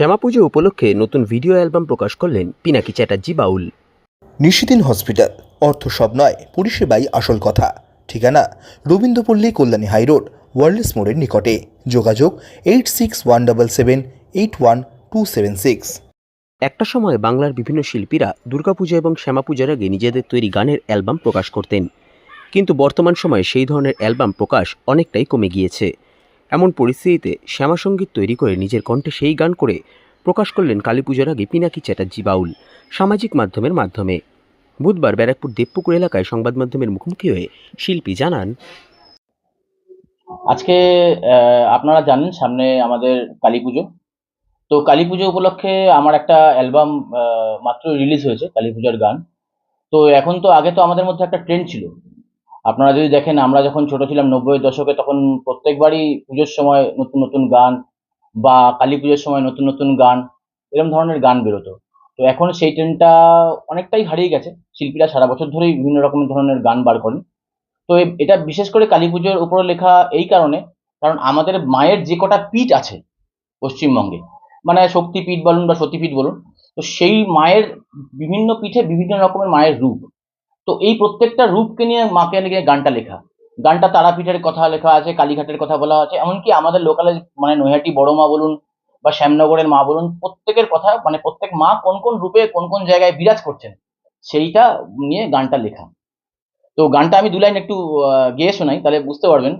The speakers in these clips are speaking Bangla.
শ্যামা পুজো উপলক্ষে নতুন ভিডিও অ্যালবাম প্রকাশ করলেন পিনাকি চ্যাটার্জি বাউল। নিশিদিন হসপিটাল অর্থ সব নয় পরিষেবাই আসল কথা। ঠিকানা রবীন্দ্রপল্লী কল্যাণী হাইরোড ওয়ার্ল্ডস মোড়ের নিকটে। যোগাযোগ eight six one double seven eight one two seven six. একটা সময় বাংলার বিভিন্ন শিল্পীরা দুর্গাপূজা এবং শ্যামা পূজার আগে নিজেদের তৈরি গানের অ্যালবাম প্রকাশ করতেন। কিন্তু বর্তমান সময়ে সেই ধরনের অ্যালবাম প্রকাশ অনেকটাই কমে গিয়েছে। এমন পরিস্থিতিতে শ্যামাসঙ্গীত তৈরি করে নিজের কণ্ঠে সেই গান করে প্রকাশ করলেন কালী পুজোর আগে পিনাকি চ্যাটার্জি বাউল, সামাজিক মাধ্যমের মাধ্যমে। বুধবার ব্যারাকপুর দেবপুকুর এলাকায় সংবাদ মাধ্যমের মুখোমুখি হয়ে শিল্পী জানান, আজকে আপনারা জানেন সামনে আমাদের কালী পুজো তো কালী পুজো উপলক্ষে আমার একটা অ্যালবাম মাত্র রিলিজ হয়েছে কালী পূজার গান। তো এখন তো আগে তো আমাদের মধ্যে একটা ট্রেন্ড ছিল আপনারা যদি দেখেন, আমরা যখন ছোট ছিলাম নব্বই দশকে, তখন প্রত্যেকবারই পুজোর সময় নতুন নতুন গান বা কালী পুজোর সময় নতুন নতুন গান এরকম ধরনের গান বেরোতো। তো এখন সেই ট্রেনটা অনেকটাই হারিয়ে গেছে। শিল্পীরা সারা বছর ধরেই বিভিন্ন রকমের ধরনের গান বার করেন। তো এটা বিশেষ করে কালী পুজোর উপরে লেখা এই কারণে, কারণ আমাদের মায়ের যে কটা পিঠ আছে পশ্চিমবঙ্গে মানে শক্তিপীঠ বলুন বা সতীপীঠ বলুন, তো সেই মায়ের বিভিন্ন পিঠে বিভিন্ন রকমের মায়ের রূপ। তো এই প্রত্যেকটা রূপকে নিয়ে মাকে নিয়ে গানটা লেখা। গানটা তারাপীঠের কথা লেখা আছে, কালীঘাটের কথা বলা আছে, এমনকি আমাদের লোকালে মানে নৈহাটি বড় মা বলুন বা শ্যামনগরের মা বলুন, প্রত্যেকের কথা মানে প্রত্যেক মা কোন কোন রূপে কোন কোন জায়গায় বিরাজ করছেন, সেইটা নিয়ে গানটা লেখা। তো গানটা আমি দু লাইন একটু গেয়ে শোনাই, তাহলে বুঝতে পারবেন।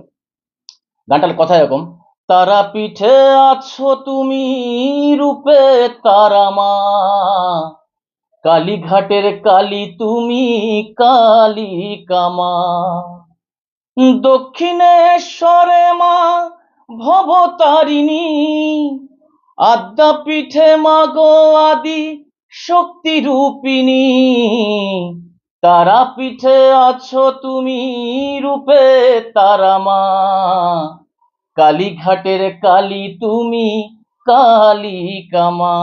গানটার কথা এরকম তারা পিঠে আছো তুমি রূপে তারা মা কালীঘাটের কালী তুমি কালী কামা। দক্ষিণেশ্বরে মা ভবতারিণী। আদ্যা পিঠে মা গো আদি শক্তি রূপিণী। তারা পিঠে আছো তুমি রূপে তারা মা। কালীঘাটের কালী তুমি কালী কামা।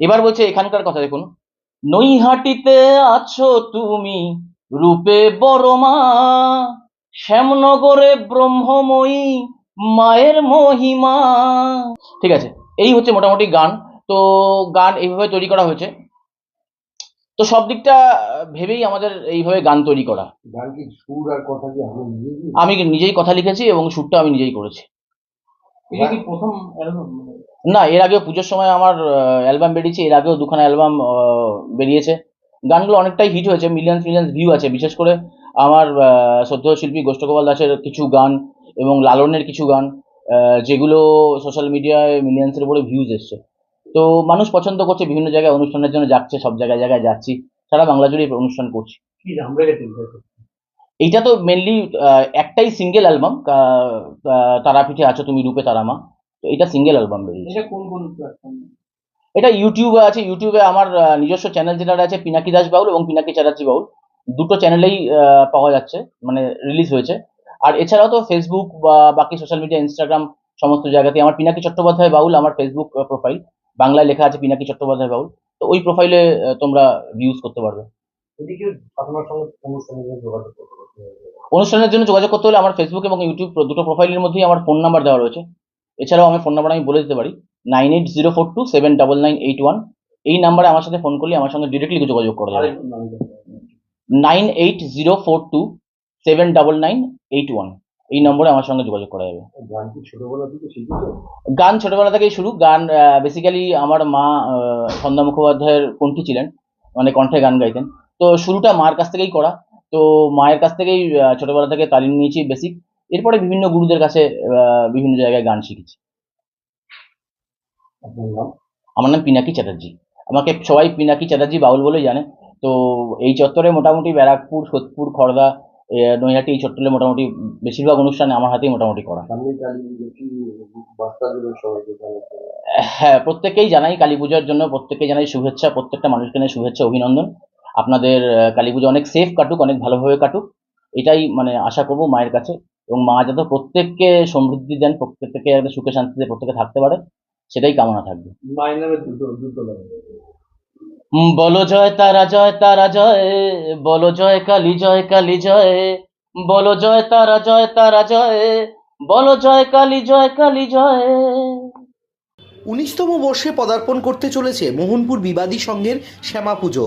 এবার বলছে এখানকার কথা দেখুন। নৈহাটিতে আছো তুমি রূপে বড় মা শ্যামনগরে ব্রহ্মময়ী মায়ের মহিমা। ঠিক আছে এই হচ্ছে মোটামুটি গান। তো গান এইভাবে তৈরি করা হয়েছে। তো সব দিকটা ভেবেই আমাদের এইভাবে গান তৈরি করা। সুর আর কথা কি আমি নিজেই কথা লিখেছি এবং সুরটা আমি নিজেই করেছি। প্রথম না এর আগেও পুজোর সময় আমার অ্যালবাম বেরিয়েছে এর আগেও দুখানা অ্যালবাম বেরিয়েছে। গানগুলো অনেকটাই হিট হয়েছে মিলিয়ন্স মিলিয়ন্স ভিউ আছে। বিশেষ করে আমার শ্রদ্ধেয় শিল্পী গোষ্ঠগোপাল দাসের কিছু গান এবং লালনের কিছু গান যেগুলো সোশ্যাল মিডিয়ায় মিলিয়ন্সের উপরে ভিউজ এসছে। তো মানুষ পছন্দ করছে বিভিন্ন জায়গায় অনুষ্ঠানের জন্য যাচ্ছে সব জায়গায় জায়গায় যাচ্ছি। সারা বাংলা জুড়ে অনুষ্ঠান করছি। এইটা তো মেনলি একটাই সিঙ্গেল অ্যালবাম তারাপীঠে আছো তুমি রূপে তারামা। তো এটা সিঙ্গেল অ্যালবাম বেরিয়েছে। এটা কোন কোন প্ল্যাটফর্ম এটা ইউটিউবে আছে। ইউটিউবে আমার নিজস্ব চ্যানেল যেটা আছে পিনাকি দাস বাউল এবং পিনাকি চ্যাটার্জি বাউল। দুটো চ্যানেলেই পাওয়া যাচ্ছে মানে রিলিজ হয়েছে। আর এছাড়াও তো ফেসবুক বা বাকি সোশ্যাল মিডিয়া ইনস্টাগ্রাম সমস্ত জায়গাতে আমার পিনাকি চট্টোপাধ্যায় বাউল আমার ফেসবুক প্রোফাইল বাংলায় লেখা আছে পিনাকি চট্টোপাধ্যায় বাউল। তো ওই প্রোফাইলে তোমরা ভিউজ করতে পারবে। অনুষ্ঠানের জন্য যোগাযোগ করতে হলে আমার ফেসবুক এবং ইউটিউব দুটো প্রোফাইলের মধ্যেই আমার ফোন নাম্বার দেওয়া রয়েছে। এছাড়াও আমার ফোন নাম্বার আমি বলে দিতে পারি nine eight zero four two seven double nine eight one এই নাম্বারে আমার সাথে ফোন করলে আমার সঙ্গে ডিরেক্টলি যোগাযোগ করা যাবে। Nine eight zero four two seven double nine eight one এই নম্বরে আমার সঙ্গে যোগাযোগ করা যাবে। গান ছোটবেলা থেকে শিখেছো? গান ছোটবেলা থেকেই শুরু। গান বেসিক্যালি আমার মা সন্ধ্যা মুখোপাধ্যায়ের কণ্ঠী ছিলেন মানে কণ্ঠে গান গাইতেন। তো শুরুটা মার কাছ থেকেই করা। তো মায়ের কাছ থেকেই ছোটবেলা থেকে তালিম নিয়েছি বেসিক। এরপরে বিভিন্ন গুরুদের কাছে বিভিন্ন জায়গায় গান শিখেছি। আমার নাম পিনাকি চ্যাটার্জি। আমাকে সবাই পিনাকি চ্যাটার্জি বাউল বলেই জানে। তো এই চত্বরে মোটামুটি ব্যারাকপুর সোদপুর খড়দা নৈহাটি এই চত্বরে মোটামুটি বেশিরভাগ অনুষ্ঠানে আমার হাতেই মোটামুটি করা। হ্যাঁ প্রত্যেকেই জানাই কালী পূজার জন্য প্রত্যেকেই জানাই শুভেচ্ছা প্রত্যেকটা মানুষকে নিয়ে শুভেচ্ছা অভিনন্দন। আপনাদের কালী পুজো অনেক সেফ কাটুক অনেক ভালোভাবে কাটুক। এটাই মানে আশা করব মায়ের কাছে। এবং মা যাতে প্রত্যেককে সমৃদ্ধি দেন প্রত্যেককে একটা সুখে শান্তিতে প্রত্যেকে থাকতে পারে সেটাই কামনা থাকবে। মায়ের নামে বলো জয় তারা জয় তারা জয়। বলো জয় কালী জয় কালী জয়। বলো জয় তারা জয় তারা জয়। বলো জয় কালী জয় কালী জয়। উনিশতম বর্ষে পদার্পণ করতে চলেছে মোহনপুর বিবাদী সংঘের শ্যামা পুজো